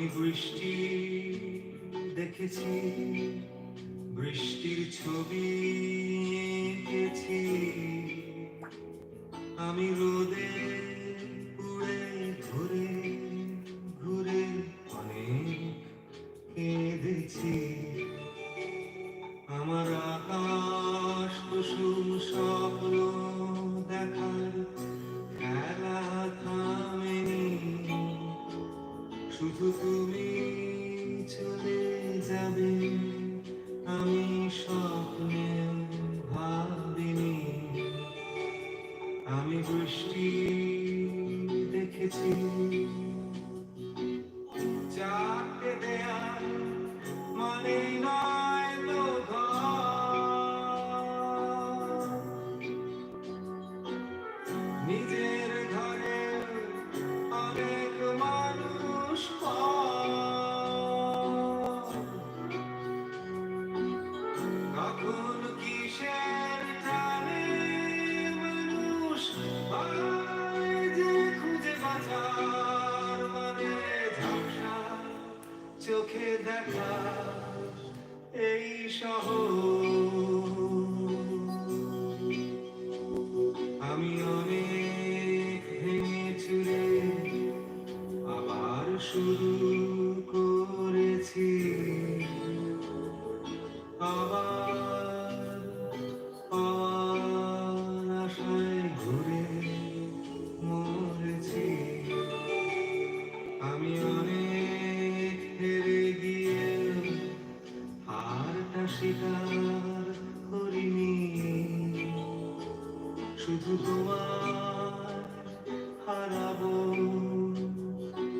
আমি বৃষ্টি দেখেছি বৃষ্টির ছবি শুধু চলে যাবে আমি স্বপ্নে ভাবিনি। আমি বৃষ্টি দেখেছি। চারটে দেয়াল মানে নয় তো ঘর। এই শুধু তোমার হারাবো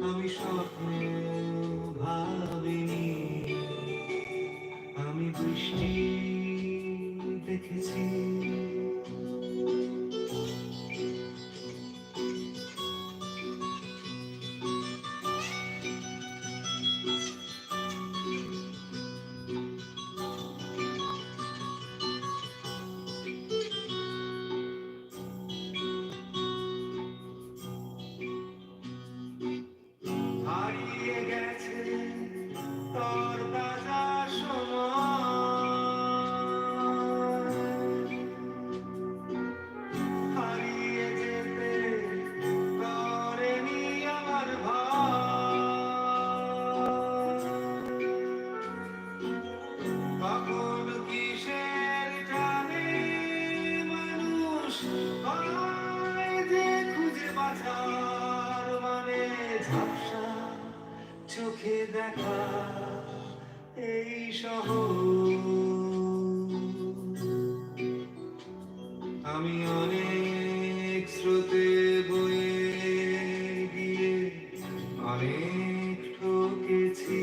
আমি স্বপ্নে ভাবিনি। আমি বৃষ্টি দেখেছি। খুঁজে মানে ঝাপসা চোখে দেখা এই শহর আমি অনেক স্রোতে বয়ে গিয়ে অনেক ঠকেছি।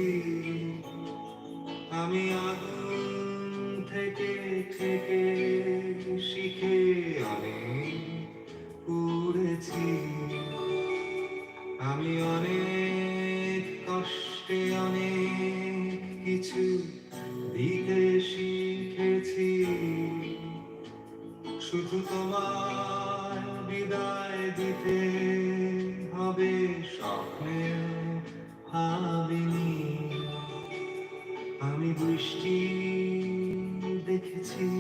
আমি আগুন থেকে থেকে শিখে অনেক উড়েছি আমি অনেক কষ্টে অনেক কিছু দিতে শিখেছি। শুধু তোমার বিদায় দিতে হবে স্বপ্নে ভাবিনি। আমি বৃষ্টি দেখেছি।